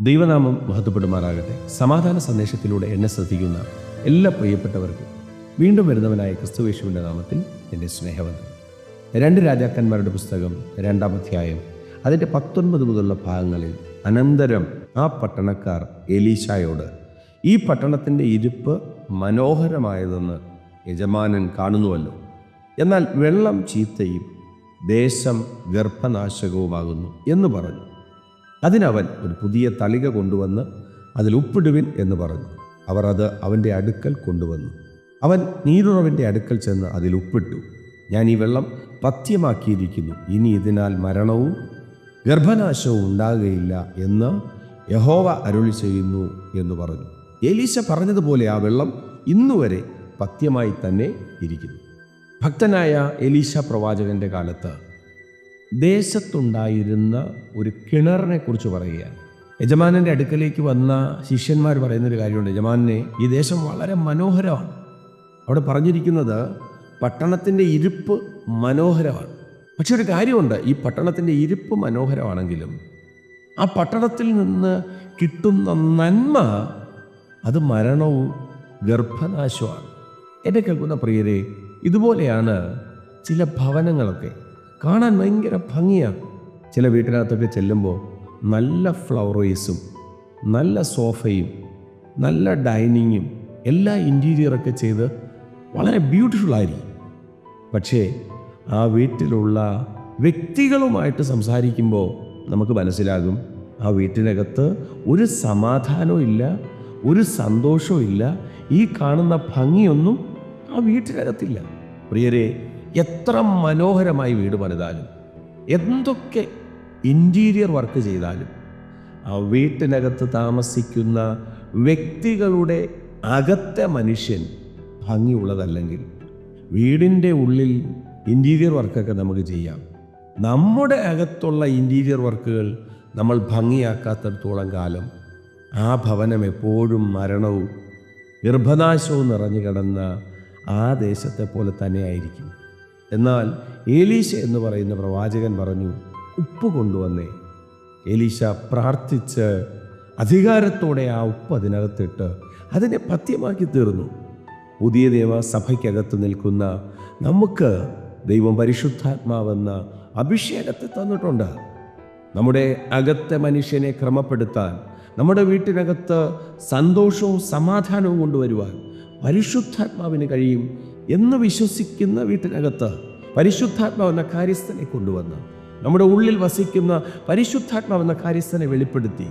ദൈവനാമം മഹത്വപ്പെടുമാറാകട്ടെ. സമാധാന സന്ദേശത്തിലൂടെ എന്നെ ശ്രദ്ധിക്കുന്ന എല്ലാ പ്രിയപ്പെട്ടവർക്കും വീണ്ടും വരുന്നവനായ ക്രിസ്തുവേശുവിന്റെ നാമത്തിൽ എന്റെ സ്നേഹവന്ദനം. രണ്ട് രാജാക്കന്മാരുടെ പുസ്തകം രണ്ടാം അധ്യായം അതിന്റെ പത്തൊൻപത് മുതലുള്ള ഭാഗങ്ങളിൽ അനന്തരം ആ പട്ടണക്കാർ എലീശായോട് ഈ പട്ടണത്തിന്റെ ഇരിപ്പ് മനോഹരമായതെന്ന് യജമാനൻ കാണുന്നുവല്ലോ. എന്നാൽ വെള്ളം ചീത്തയും ദേശം ഗർഭനാശകവുമാകുന്നു എന്ന് പറഞ്ഞു. അതിനവൻ ഒരു പുതിയ തളിക കൊണ്ടുവന്ന് അതിൽ ഉപ്പിടുവിൻ എന്ന് പറഞ്ഞു. അവർ അത് അവന്റെ അടുക്കൽ കൊണ്ടുവന്നു. അവൻ നീരുറവിന്റെ അടുക്കൽ ചെന്ന് അതിൽ ഉപ്പിട്ടു. ഞാൻ ഈ വെള്ളം പഥ്യമാക്കിയിരിക്കുന്നു. ഇനി ഇതിനാൽ മരണവും ഗർഭനാശവും ഉണ്ടാകുകയില്ല എന്ന് യഹോവ അരുളി ചെയ്യുന്നു എന്ന് പറഞ്ഞു. എലീശ പറഞ്ഞതുപോലെ ആ വെള്ളം ഇന്നുവരെ പഥ്യമായി തന്നെ ഇരിക്കുന്നു. ഭക്തനായ എലീശ പ്രവാചകന്റെ കാലത്ത് ദേശത്തുണ്ടായിരുന്ന ഒരു കിണറിനെ കുറിച്ച് പറയുകയാണ്. യജമാനന്റെ അടുക്കലേക്ക് വന്ന ശിഷ്യന്മാർ പറയുന്നൊരു കാര്യമുണ്ട്. യജമാനെ ഈ ദേശം വളരെ മനോഹരമാണ്. അവിടെ പറഞ്ഞിരിക്കുന്നത് പട്ടണത്തിന്റെ ഇരിപ്പ് മനോഹരമാണ്. പക്ഷെ ഒരു കാര്യമുണ്ട്. ഈ പട്ടണത്തിന്റെ ഇരിപ്പ് മനോഹരമാണെങ്കിലും ആ പട്ടണത്തിൽ നിന്ന് കിട്ടുന്ന നന്മ അത് മരണവും ഗർഭനാശമാണ് എന്നെ കേൾക്കുന്ന പ്രിയരെ ഇതുപോലെയാണ് ചില ഭവനങ്ങളൊക്കെ. കാണാൻ ഭയങ്കര ഭംഗിയാണ് ചില വീട്ടിനകത്തൊക്കെ ചെല്ലുമ്പോൾ നല്ല ഫ്ലവറേഴ്സും നല്ല സോഫയും നല്ല ഡൈനിങ്ങും എല്ലാ ഇന്റീരിയറൊക്കെ ചെയ്ത് വളരെ ബ്യൂട്ടിഫുൾ ആയിരിക്കും. പക്ഷേ ആ വീട്ടിലുള്ള വ്യക്തികളുമായിട്ട് സംസാരിക്കുമ്പോൾ നമുക്ക് മനസ്സിലാകും ആ വീട്ടിനകത്ത് ഒരു സമാധാനവും ഇല്ല ഒരു സന്തോഷവും ഇല്ല ഈ കാണുന്ന ഭംഗിയൊന്നും ആ വീട്ടിനകത്തില്ല. പ്രിയരെ എത്ര മനോഹരമായി വീട് പണിതാലും എന്തൊക്കെ ഇന്റീരിയർ വർക്ക് ചെയ്താലും ആ വീട്ടിനകത്ത് താമസിക്കുന്ന വ്യക്തികളുടെ അകത്തെ മനുഷ്യൻ ഭംഗിയുള്ളതല്ലെങ്കിൽ വീടിന്റെ ഉള്ളിൽ ഇന്റീരിയർ വർക്കൊക്കെ നമുക്ക് ചെയ്യാം. നമ്മുടെ അകത്തുള്ള ഇന്റീരിയർ വർക്കുകൾ നമ്മൾ ഭംഗിയാക്കാത്തിടത്തോളം കാലം ആ ഭവനം എപ്പോഴും മരണവും ഗർഭനാശവും നിറഞ്ഞു കിടന്ന ആ ദേശത്തെ പോലെ തന്നെ ആയിരിക്കും. എന്നാൽ ഏലീശ എന്ന് പറയുന്ന പ്രവാചകൻ പറഞ്ഞു ഉപ്പ് കൊണ്ടുവന്നേ. ഏലീശ പ്രാർത്ഥിച്ച് അധികാരത്തോടെ ആ ഉപ്പ് അതിനകത്തിട്ട് അതിനെ പഥ്യമാക്കി തീർന്നു. പുതിയ നിയമ സഭയ്ക്കകത്ത് നിൽക്കുന്ന നമുക്ക് ദൈവം പരിശുദ്ധാത്മാവെന്ന അഭിഷേകത്തെ തന്നിട്ടുണ്ട്. നമ്മുടെ അകത്തെ മനുഷ്യനെ ക്രമപ്പെടുത്താൻ നമ്മുടെ വീട്ടിനകത്ത് സന്തോഷവും സമാധാനവും കൊണ്ടുവരുവാൻ പരിശുദ്ധാത്മാവിന് കഴിയും എന്ന് വിശ്വസിക്കുന്ന വീട്ടിനകത്ത് പരിശുദ്ധാത്മാവെന്ന കാര്യസ്ഥനെ കൊണ്ടുവന്ന് നമ്മുടെ ഉള്ളിൽ വസിക്കുന്ന പരിശുദ്ധാത്മാവെന്ന കാര്യസ്ഥനെ വെളിപ്പെടുത്തി.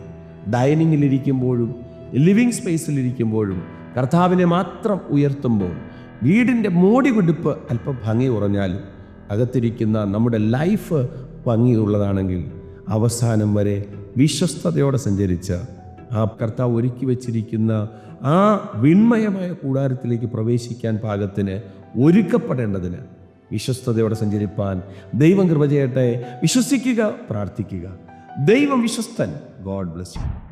ഡൈനിങ്ങിലിരിക്കുമ്പോഴും ലിവിങ് സ്പേസിലിരിക്കുമ്പോഴും കർത്താവിനെ മാത്രം ഉയർത്തുമ്പോൾ വീടിന്റെ മോടി കൊടുപ്പ് അല്പം ഭംഗി കുറഞ്ഞാലും അകത്തിരിക്കുന്ന നമ്മുടെ ലൈഫ് ഭംഗിയുള്ളതാണെങ്കിൽ അവസാനം വരെ വിശ്വസ്തയോടെ സഞ്ചരിച്ച് ആ കർത്താവ് ഒരുക്കി വച്ചിരിക്കുന്ന ആ വിൺമയമായ കൂടാരത്തിലേക്ക് പ്രവേശിക്കാൻ പാകത്തിന് ഒരുക്കപ്പെടേണ്ടതിന് വിശ്വസ്തയോടെ സഞ്ചരിപ്പാൻ ദൈവം കൃപ ചെയ്യട്ടെ. വിശ്വസിക്കുക പ്രാർത്ഥിക്കുക. ദൈവം വിശ്വസ്തൻ. God bless you